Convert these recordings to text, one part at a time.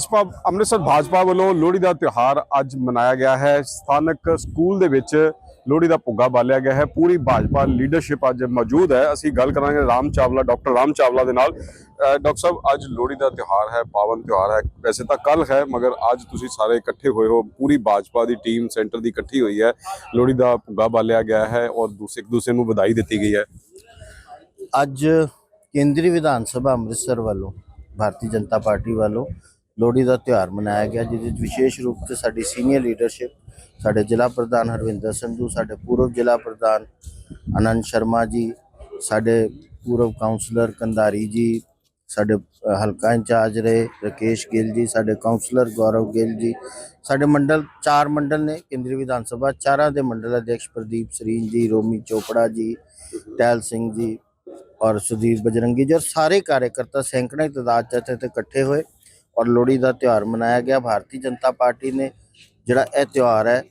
ਭਾਜਪਾ, ਅੰਮ੍ਰਿਤਸਰ ਭਾਜਪਾ ਵੱਲੋਂ ਲੋਹੜੀ ਦਾ ਤਿਉਹਾਰ ਅੱਜ ਮਨਾਇਆ ਗਿਆ ਹੈ। ਸਥਾਨਕ ਸਕੂਲ ਦੇ ਵਿੱਚ ਲੋਹੜੀ ਦਾ ਭੁੱਗਾ ਬਾਲਿਆ ਗਿਆ ਹੈ। ਪੂਰੀ ਭਾਜਪਾ ਲੀਡਰਸ਼ਿਪ ਅੱਜ ਮੌਜੂਦ ਹੈ। ਅਸੀਂ ਗੱਲ ਕਰਾਂਗੇ ਰਾਮ ਚਾਵਲਾ, ਡਾਕਟਰ ਰਾਮ ਚਾਵਲਾ ਦੇ ਨਾਲ। ਡਾਕਟਰ ਸਾਹਿਬ, ਅੱਜ ਲੋਹੜੀ ਦਾ ਤਿਉਹਾਰ ਹੈ, ਪਾਵਨ ਤਿਉਹਾਰ ਹੈ। ਵੈਸੇ ਤਾਂ ਕੱਲ ਹੈ, ਮਗਰ ਅੱਜ ਤੁਸੀਂ ਸਾਰੇ ਇਕੱਠੇ ਹੋਏ ਹੋ। ਪੂਰੀ ਭਾਜਪਾ ਦੀ ਟੀਮ, ਸੈਂਟਰ ਦੀ ਇਕੱਠੀ ਹੋਈ ਹੈ। ਲੋਹੜੀ ਦਾ ਭੁੱਗਾ ਬਾਲਿਆ ਗਿਆ ਹੈ ਔਰ ਦੂਸਰੇ ਇੱਕ ਦੂਸਰੇ ਨੂੰ ਵਧਾਈ ਦਿੱਤੀ ਗਈ ਹੈ। ਅੱਜ ਕੇਂਦਰੀ ਵਿਧਾਨ ਸਭਾ ਅੰਮ੍ਰਿਤਸਰ ਵੱਲੋਂ, ਭਾਰਤੀ ਜਨਤਾ ਪਾਰਟੀ ਵੱਲੋਂ ਲੋਹੜੀ ਦਾ ਤਿਉਹਾਰ ਮਨਾਇਆ ਗਿਆ ਜਿਹਦੇ ਵਿੱਚ ਵਿਸ਼ੇਸ਼ ਰੂਪ ਤੇ ਸਾਡੀ ਸੀਨੀਅਰ ਲੀਡਰਸ਼ਿਪ ਸਾਡੇ ਜ਼ਿਲ੍ਹਾ ਪ੍ਰਧਾਨ ਹਰਵਿੰਦਰ ਸੰਧੂ, ਸਾਡੇ ਪੂਰਵ ਜ਼ਿਲ੍ਹਾ ਪ੍ਰਧਾਨ ਆਨੰਦ ਸ਼ਰਮਾ ਜੀ, ਸਾਡੇ ਪੂਰਵ ਕਾਉਂਸਲਰ ਕੰਧਾਰੀ ਜੀ, ਸਾਡੇ ਹਲਕਾ ਇੰਚਾਰਜ ਰਹੇ ਰਕੇਸ਼ ਗਿੱਲ ਜੀ, ਸਾਡੇ ਕਾਉਂਸਲਰ ਗੌਰਵ ਗਿੱਲ ਜੀ, ਸਾਡੇ ਮੰਡਲ, ਚਾਰ ਮੰਡਲ ਨੇ, ਕੇਂਦਰੀ ਵਿਧਾਨ ਸਭਾ ਚਾਰਾਂ ਦੇ ਮੰਡਲ ਅਧਿਕਸ਼ ਪ੍ਰਦੀਪ ਸਰੀਨ ਜੀ, ਰੋਮੀ ਚੋਪੜਾ ਜੀ ਟੈਲ ਸਿੰਘ ਜੀ ਔਰ ਸੁਧੀਰ ਬਜਰੰਗੀ ਜੀ ਔਰ ਸਾਰੇ ਕਾਰਜਕਰਤਾ ਸੈਂਕੜੇ ਤਾਦਾਦ ਚ ਇੱਥੇ ਤੇ ਇਕੱਠੇ ਹੋਏ। ਔਰ ਲੋਹੜੀ ਦਾ ਤਿਉਹਾਰ ਮਨਾਇਆ ਗਿਆ। ਭਾਰਤੀ ਜਨਤਾ ਪਾਰਟੀ ਨੇ ਜਿਹੜਾ ਇਹ ਤਿਉਹਾਰ ਹੈ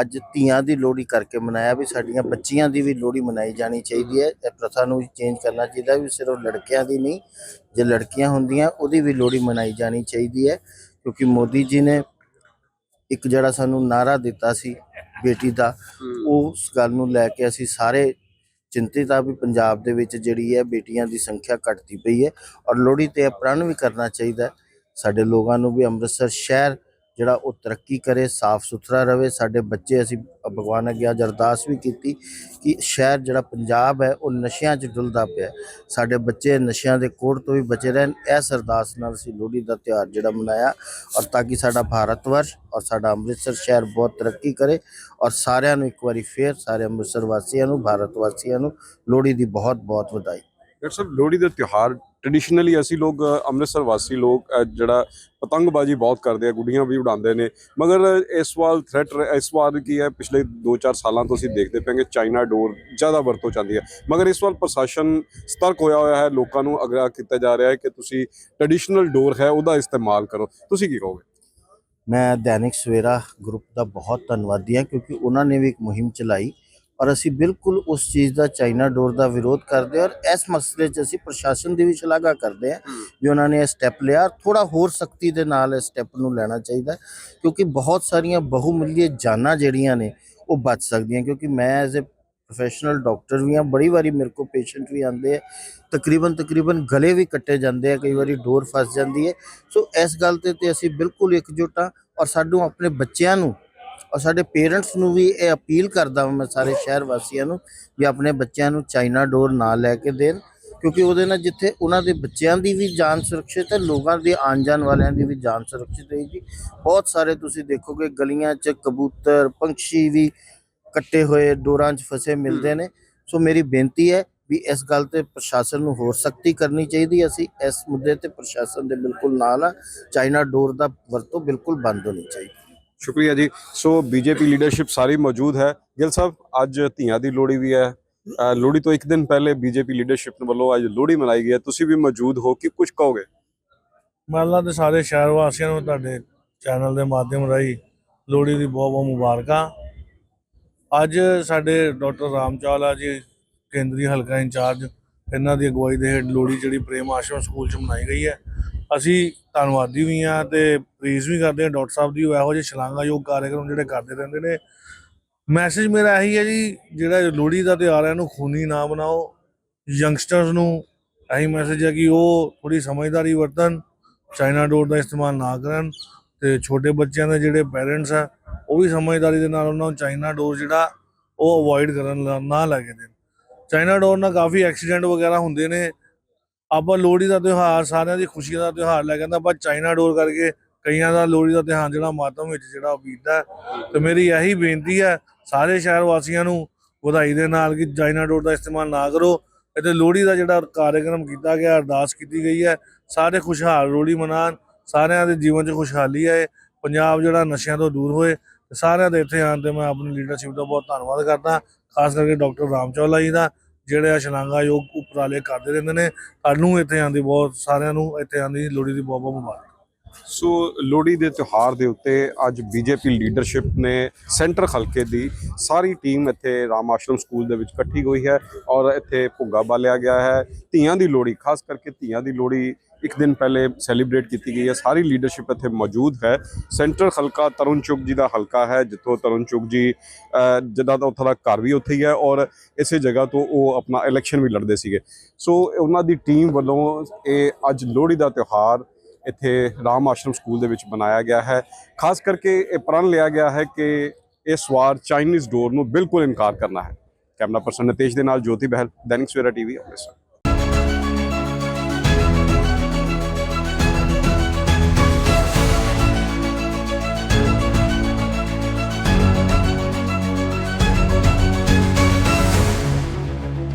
ਅੱਜ ਧੀਆਂ ਦੀ ਲੋਹੜੀ ਕਰਕੇ ਮਨਾਇਆ ਵੀ ਸਾਡੀਆਂ ਬੱਚੀਆਂ ਦੀ ਵੀ ਲੋਹੜੀ ਮਨਾਈ ਜਾਣੀ ਚਾਹੀਦੀ ਹੈ। ਇਹ ਪ੍ਰਥਾ ਨੂੰ ਚੇਂਜ ਕਰਨਾ ਚਾਹੀਦਾ ਵੀ ਸਿਰਫ ਲੜਕਿਆਂ ਦੀ ਨਹੀਂ ਜੇ ਲੜਕੀਆਂ ਹੁੰਦੀਆਂ ਉਹਦੀ ਵੀ ਲੋਹੜੀ ਮਨਾਈ ਜਾਣੀ ਚਾਹੀਦੀ ਹੈ। ਕਿਉਂਕਿ ਮੋਦੀ ਜੀ ਨੇ ਇੱਕ ਜਿਹੜਾ ਸਾਨੂੰ ਨਾਰਾ ਦਿੱਤਾ ਸੀ ਬੇਟੀ ਦਾ ਉਸ ਗੱਲ ਨੂੰ ਲੈ ਕੇ ਅਸੀਂ ਸਾਰੇ ਚਿੰਤਿਤ ਆ ਵੀ ਪੰਜਾਬ ਦੇ ਵਿੱਚ ਜਿਹੜੀ ਹੈ ਬੇਟੀਆਂ ਦੀ ਸੰਖਿਆ ਘਟਦੀ ਪਈ ਹੈ। ਔਰ ਲੋਹੜੀ ਤੇ ਪ੍ਰਣ ਵੀ ਕਰਨਾ ਚਾਹੀਦਾ। ਸਾਡੇ ਲੋਕਾਂ ਨੂੰ ਵੀ ਅੰਮ੍ਰਿਤਸਰ ਸ਼ਹਿਰ ਜਿਹੜਾ ਉਹ ਤਰੱਕੀ ਕਰੇ, ਸਾਫ਼ ਸੁਥਰਾ ਰਵੇ। ਸਾਡੇ ਬੱਚੇ ਅਸੀਂ ਭਗਵਾਨ ਅੱਗੇ ਅੱਜ ਅਰਦਾਸ ਵੀ ਕੀਤੀ ਕਿ ਸ਼ਹਿਰ ਜਿਹੜਾ ਪੰਜਾਬ ਹੈ, ਉਹ ਨਸ਼ਿਆਂ 'ਚ ਡੁੱਲਦਾ ਪਿਆ। ਸਾਡੇ ਬੱਚੇ ਨਸ਼ਿਆਂ ਦੇ ਕੋੜ ਤੋਂ ਵੀ ਬਚੇ ਰਹਿਣ। ਇਸ ਅਰਦਾਸ ਨਾਲ ਅਸੀਂ ਲੋਹੜੀ ਦਾ ਤਿਉਹਾਰ ਜਿਹੜਾ ਮਨਾਇਆ ਔਰ ਤਾਂ ਕਿ ਸਾਡਾ ਭਾਰਤ ਵਰਸ਼ ਔਰ ਸਾਡਾ ਅੰਮ੍ਰਿਤਸਰ ਸ਼ਹਿਰ ਬਹੁਤ ਤਰੱਕੀ ਕਰੇ ਔਰ ਸਾਰਿਆਂ ਨੂੰ ਇੱਕ ਵਾਰੀ ਫੇਰ ਸਾਰੇ ਅੰਮ੍ਰਿਤਸਰ ਵਾਸੀਆਂ ਨੂੰ, ਭਾਰਤ ਵਾਸੀਆਂ ਨੂੰ ਲੋਹੜੀ ਦੀ ਬਹੁਤ ਬਹੁਤ ਵਧਾਈ। ਡਾਕਟਰ ਸਾਹਿਬ, ਲੋਹੜੀ ਦਾ ਤਿਉਹਾਰ ਟ੍ਰੈਡੀਸ਼ਨਲੀ ਅਸੀਂ ਲੋਕ ਅੰਮ੍ਰਿਤਸਰ ਵਾਸੀ ਲੋਕ ਜਿਹੜਾ ਪਤੰਗਬਾਜ਼ੀ ਬਹੁਤ ਕਰਦੇ ਆ, ਗੁੱਡੀਆਂ ਵੀ ਉਡਾਉਂਦੇ ਨੇ। ਮਗਰ ਇਸ ਵਾਰ ਥ੍ਰੈਟ ਇਸ ਵਾਰ ਕੀ ਹੈ, ਪਿਛਲੇ 2-4 ਸਾਲਾਂ ਤੋਂ ਅਸੀਂ ਦੇਖਦੇ ਪਏ ਕਿ ਚਾਈਨਾ ਡੋਰ ਜ਼ਿਆਦਾ ਵਰਤੋਂ ਚਾਹੁੰਦੀ ਹੈ। ਮਗਰ ਇਸ ਵਾਰ ਪ੍ਰਸ਼ਾਸਨ ਸਤਰਕ ਹੋਇਆ ਹੋਇਆ ਹੈ, ਲੋਕਾਂ ਨੂੰ ਅਗਰਾ ਕੀਤਾ ਜਾ ਰਿਹਾ ਹੈ ਕਿ ਤੁਸੀਂ ਟ੍ਰੈਡੀਸ਼ਨਲ ਡੋਰ ਹੈ, ਉਹਦਾ ਇਸਤੇਮਾਲ ਕਰੋ। ਤੁਸੀਂ ਕੀ ਕਹੋਗੇ? ਮੈਂ ਦੈਨਿਕ ਸਵੇਰਾ ਗਰੁੱਪ ਦਾ ਬਹੁਤ ਧੰਨਵਾਦੀ ਹਾਂ, ਕਿਉਂਕਿ ਉਹਨਾਂ ਨੇ ਵੀ ਇੱਕ ਮੁਹਿੰਮ ਚਲਾਈ ਔਰ ਅਸੀਂ ਬਿਲਕੁਲ ਉਸ ਚੀਜ਼ ਦਾ ਚਾਈਨਾ ਡੋਰ ਦਾ ਵਿਰੋਧ ਕਰਦੇ ਔਰ ਇਸ ਮਸਲੇ 'ਚ ਅਸੀਂ ਪ੍ਰਸ਼ਾਸਨ ਦੀ ਵੀ ਸ਼ਲਾਘਾ ਕਰਦੇ ਹਾਂ ਵੀ ਉਹਨਾਂ ਨੇ ਇਹ ਸਟੈਪ ਲਿਆ ਥੋੜਾ ਹੋਰ ਸਖਤੀ ਦੇ ਨਾਲ ਇਸ ਸਟੈਪ ਨੂੰ ਲੈਣਾ ਚਾਹੀਦਾ ਕਿਉਂਕਿ ਬਹੁਤ ਸਾਰੀਆਂ ਬਹੁਮੁੱਲੀ ਜਾਨਾਂ ਜਿਹੜੀਆਂ ਨੇ ਉਹ ਬਚ ਸਕਦੀਆਂ ਕਿਉਂਕਿ ਮੈਂ ਐਜ਼ ਅ ਪ੍ਰੋਫੈਸ਼ਨਲ ਡਾਕਟਰ ਵੀ ਹਾਂ ਬੜੀ ਵਾਰੀ ਮੇਰੇ ਕੋਲ ਪੇਸ਼ੈਂਟ ਵੀ ਆਉਂਦੇ ਆ ਤਕਰੀਬਨ ਤਕਰੀਬਨ ਗਲੇ ਵੀ ਕੱਟੇ ਜਾਂਦੇ ਆ ਕਈ ਵਾਰੀ ਡੋਰ ਫਸ ਜਾਂਦੀ ਹੈ। ਸੋ ਇਸ ਗੱਲ ਤੇ ਤੇ ਅਸੀਂ ਬਿਲਕੁਲ ਇਕਜੁੱਟ ਹਾਂ ਔਰ ਸਾਨੂੰ ਆਪਣੇ ਬੱਚਿਆਂ ਨੂੰ ਔਰ ਸਾਡੇ ਪੇਰੈਂਟਸ ਨੂੰ ਵੀ ਇਹ ਅਪੀਲ ਕਰਦਾ ਹਾਂ ਮੈਂ ਸਾਰੇ ਸ਼ਹਿਰ ਵਾਸੀਆਂ ਨੂੰ ਵੀ ਆਪਣੇ ਬੱਚਿਆਂ ਨੂੰ ਚਾਈਨਾ ਡੋਰ ਨਾ ਲੈ ਕੇ ਦੇਣ, ਕਿਉਂਕਿ ਉਹਦੇ ਨਾਲ ਜਿੱਥੇ ਉਹਨਾਂ ਦੇ ਬੱਚਿਆਂ ਦੀ ਵੀ ਜਾਨ ਸੁਰੱਖਿਅਤ ਹੈ, ਲੋਕਾਂ ਦੀ ਆਉਣ ਜਾਣ ਵਾਲਿਆਂ ਦੀ ਵੀ ਜਾਨ ਸੁਰੱਖਿਅਤ ਰਹੇਗੀ। ਬਹੁਤ ਸਾਰੇ ਤੁਸੀਂ ਦੇਖੋਗੇ ਗਲੀਆਂ 'ਚ ਕਬੂਤਰ, ਪੰਛੀ ਵੀ ਕੱਟੇ ਹੋਏ ਡੋਰਾਂ 'ਚ ਫਸੇ ਮਿਲਦੇ ਨੇ। ਸੋ ਮੇਰੀ ਬੇਨਤੀ ਹੈ ਵੀ ਇਸ ਗੱਲ ਤੇ ਪ੍ਰਸ਼ਾਸਨ ਨੂੰ ਹੋਰ ਸਖਤੀ ਕਰਨੀ ਚਾਹੀਦੀ ਅਸੀਂ ਇਸ ਮੁੱਦੇ ਤੇ ਪ੍ਰਸ਼ਾਸਨ ਦੇ ਬਿਲਕੁਲ ਨਾਲ ਆ ਚਾਈਨਾ ਡੋਰ ਦਾ ਵਰਤੋਂ ਬਿਲਕੁਲ ਬੰਦ ਹੋਣੀ ਚਾਹੀਦੀ। ਸ਼ੁਕਰੀਆ ਜੀ। ਸੋ ਬੀਜੇਪੀ ਲੀਡਰਸ਼ਿਪ ਸਾਰੀ ਮੌਜੂਦ ਹੈ। ਗਿੱਲ ਸਾਹਿਬ ਅੱਜ ਧੀਆਂ ਦੀ ਲੋਹੜੀ ਵੀ ਹੈ। ਅ, ਲੋਹੜੀ ਤੋਂ ਇੱਕ ਦਿਨ ਪਹਿਲੇ ਬੀਜੇਪੀ ਲੀਡਰਸ਼ਿਪ ਵੱਲੋਂ ਅੱਜ ਲੋਹੜੀ ਮਨਾਈ ਗਈ ਹੈ। ਤੁਸੀਂ ਵੀ ਮੌਜੂਦ ਹੋ ਕਿ ਕੁਝ ਕਹੋਗੇ? ਮਹੱਲਾ ਦੇ ਸਾਰੇ ਸ਼ਹਿਰ ਵਾਸੀਆਂ ਨੂੰ ਤੁਹਾਡੇ ਚੈਨਲ ਦੇ ਮਾਧਿਅਮ ਰਾਹੀਂ ਲੋਹੜੀ ਦੀ ਬਹੁਤ ਬਹੁਤ ਮੁਬਾਰਕਾਂ। ਅੱਜ ਸਾਡੇ ਡਾਕਟਰ ਰਾਮ ਚਾਵਲਾ ਜੀ ਕੇਂਦਰੀ ਹਲਕਾ ਇੰਚਾਰਜ ਇਹਨਾਂ ਦੀ ਅਗਵਾਈ ਦੇ ਹੇਠ ਲੋਹੜੀ ਜਿਹੜੀ ਪ੍ਰੇਮ ਆਸ਼ਰਮ ਸਕੂਲ 'ਚ ਮਨਾਈ ਗਈ ਹੈ। ਅਸੀਂ ਧੰਨਵਾਦੀ ਵੀ ਹਾਂ ਤੇ ਪ੍ਰੀਜ਼ ਵੀ ਕਰਦੇ ਹਾਂ, ਡਾਕਟਰ ਸਾਹਿਬ ਦੀ ਉਹ ਇਹੋ ਜਿਹੇ ਸ਼ਲਾਘਾਯੋਗ ਕਾਰਜਕ੍ਰਮ ਜਿਹੜੇ ਕਰਦੇ ਰਹਿੰਦੇ ਨੇ। ਮੈਸੇਜ ਮੇਰਾ ਇਹੀ ਹੈ ਜੀ, ਜਿਹੜਾ ਲੋਹੜੀ ਦਾ ਤਿਉਹਾਰ ਹੈ, ਇਹਨੂੰ ਖੂਨੀ ਨਾ ਬਣਾਓ ਯੰਗਸਟਰਸ ਨੂੰ ਇਹੀ ਮੈਸੇਜ ਹੈ ਕਿ ਉਹ ਥੋੜੀ ਸਮਝਦਾਰੀ ਵਰਤਣ, ਚਾਈਨਾ ਡੋਰ ਦਾ ਇਸਤੇਮਾਲ ਨਾ ਕਰਨ ਤੇ ਛੋਟੇ ਬੱਚਿਆਂ ਦੇ ਜਿਹੜੇ ਪੇਰੈਂਟਸ ਆ, ਉਹ ਵੀ ਸਮਝਦਾਰੀ ਦੇ ਨਾਲ ਉਹਨਾਂ ਨੂੰ ਚਾਈਨਾ ਡੋਰ ਜਿਹੜਾ, ਉਹ ਅਵੋਇਡ ਕਰਨ ਲਾ- ਨਾ ਲੈ ਕੇ ਦੇਣ। ਚਾਈਨਾ ਡੋਰ ਨਾਲ ਕਾਫੀ ਐਕਸੀਡੈਂਟ ਵਗੈਰਾ ਹੁੰਦੇ ਨੇ ਆਪਾਂ ਲੋਹੜੀ ਦਾ ਤਿਉਹਾਰ, ਸਾਰਿਆਂ ਦੀ ਖੁਸ਼ੀ ਦਾ ਤਿਉਹਾਰ ਲੈ ਕਹਿੰਦਾ ਆਪਾਂ ਚਾਈਨਾ ਡੋਰ ਕਰਕੇ ਕਈਆਂ ਦਾ ਲੋਹੜੀ ਦਾ ਤਿਉਹਾਰ ਜਿਹੜਾ ਮਾਤਮ ਵਿੱਚ ਜਿਹੜਾ ਉਹ ਬੀਤਦਾ ਹੈ। ਤੇ ਮੇਰੀ ਇਹੀ ਬੇਨਤੀ ਹੈ, ਸਾਰੇ ਸ਼ਹਿਰ ਵਾਸੀਆਂ ਨੂੰ ਵਧਾਈ ਦੇ ਨਾਲ ਕਿ ਚਾਈਨਾ ਡੋਰ ਦਾ ਇਸਤੇਮਾਲ ਨਾ ਕਰੋ। ਅਤੇ ਲੋਹੜੀ ਦਾ ਜਿਹੜਾ ਕਾਰਜਕ੍ਰਮ ਕੀਤਾ ਗਿਆ, ਅਰਦਾਸ ਕੀਤੀ ਗਈ ਹੈ। ਸਾਰੇ ਖੁਸ਼ਹਾਲ ਲੋਹੜੀ ਮਨਾਉਣ, ਸਾਰਿਆਂ ਦੇ ਜੀਵਨ 'ਚ ਖੁਸ਼ਹਾਲੀ ਆਏ। ਪੰਜਾਬ ਜਿਹੜਾ ਨਸ਼ਿਆਂ ਤੋਂ ਦੂਰ ਹੋਏ ਸਾਰਿਆਂ ਦੇ ਇੱਥੇ ਆਉਣ ਤੇ ਮੈਂ ਆਪਣੀ ਲੀਡਰਸ਼ਿਪ ਦਾ ਬਹੁਤ ਧੰਨਵਾਦ ਕਰਦਾ, ਖਾਸ ਕਰਕੇ ਡਾਕਟਰ ਰਾਮ ਚੌਲਾ ਜੀ ਦਾ। ਜਿਹੜੇ ਆ ਸ਼ਲਾਘਾਯੋਗ ਉਪਰਾਲੇ ਕਰਦੇ ਰਹਿੰਦੇ ਨੇ। ਸਾਨੂੰ ਇੱਥੇ ਆਉਣ ਬਹੁਤ, ਸਾਰਿਆਂ ਨੂੰ ਇੱਥੇ ਆਉਣ ਲੋਹੜੀ ਦੀ ਬਹੁਤ ਬਹੁਤ ਮੁਬਾਰਕ। ਸੋ ਲੋਹੜੀ ਦੇ ਤਿਉਹਾਰ ਦੇ ਉੱਤੇ ਅੱਜ ਬੀਜੇਪੀ ਲੀਡਰਸ਼ਿਪ ਨੇ ਸੈਂਟਰ ਹਲਕੇ ਦੀ ਸਾਰੀ ਟੀਮ ਇੱਥੇ ਰਾਮ ਆਸ਼ਰਮ ਸਕੂਲ ਦੇ ਵਿੱਚ ਇਕੱਠੀ ਹੋਈ ਹੈ ਔਰ ਇੱਥੇ ਭੁੱਗਾ ਬਾਲਿਆ ਗਿਆ ਹੈ। ਧੀਆਂ ਦੀ ਲੋਹੜੀ, ਖਾਸ ਕਰਕੇ ਧੀਆਂ ਦੀ ਲੋਹੜੀ ਇੱਕ ਦਿਨ ਪਹਿਲੇ ਸੈਲੀਬ੍ਰੇਟ ਕੀਤੀ ਗਈ ਹੈ। ਸਾਰੀ ਲੀਡਰਸ਼ਿਪ ਇੱਥੇ ਮੌਜੂਦ ਹੈ। ਸੈਂਟਰ ਹਲਕਾ ਤਰੁਣ ਚੁਗ ਜੀ ਦਾ ਹਲਕਾ ਹੈ, ਜਿੱਥੋਂ ਤਰੁਣ ਚੁਗ ਜੀ ਜਿੱਦਾਂ ਦਾ ਉੱਥੋਂ ਦਾ ਘਰ ਵੀ ਉੱਥੇ ਹੀ ਹੈ ਔਰ ਇਸੇ ਜਗ੍ਹਾ ਤੋਂ ਉਹ ਆਪਣਾ ਇਲੈਕਸ਼ਨ ਵੀ ਲੜਦੇ ਸੀਗੇ। ਸੋ ਉਹਨਾਂ ਦੀ ਟੀਮ ਵੱਲੋਂ ਇਹ ਅੱਜ ਲੋਹੜੀ ਦਾ ਤਿਉਹਾਰ ਇੱਥੇ ਰਾਮ ਆਸ਼ਰਮ ਸਕੂਲ ਦੇ ਵਿੱਚ ਬਣਾਇਆ ਗਿਆ ਹੈ। ਖਾਸ ਕਰਕੇ ਇਹ ਪ੍ਰਣ ਲਿਆ ਗਿਆ ਹੈ ਕਿ ਇਹ ਸਵਾਰ ਚਾਈਨੀਜ਼ ਡੋਰ ਨੂੰ ਬਿਲਕੁਲ ਇਨਕਾਰ ਕਰਨਾ ਹੈ। ਕੈਮਰਾ ਪਰਸਨ ਨਿਤੇਸ਼ ਦੇ ਨਾਲ ਜੋਤੀ ਬਹਿਲ, ਦੈਨਿਕ ਸਵੇਰਾ ਟੀਵੀ ਅੰਮ੍ਰਿਤਸਰ।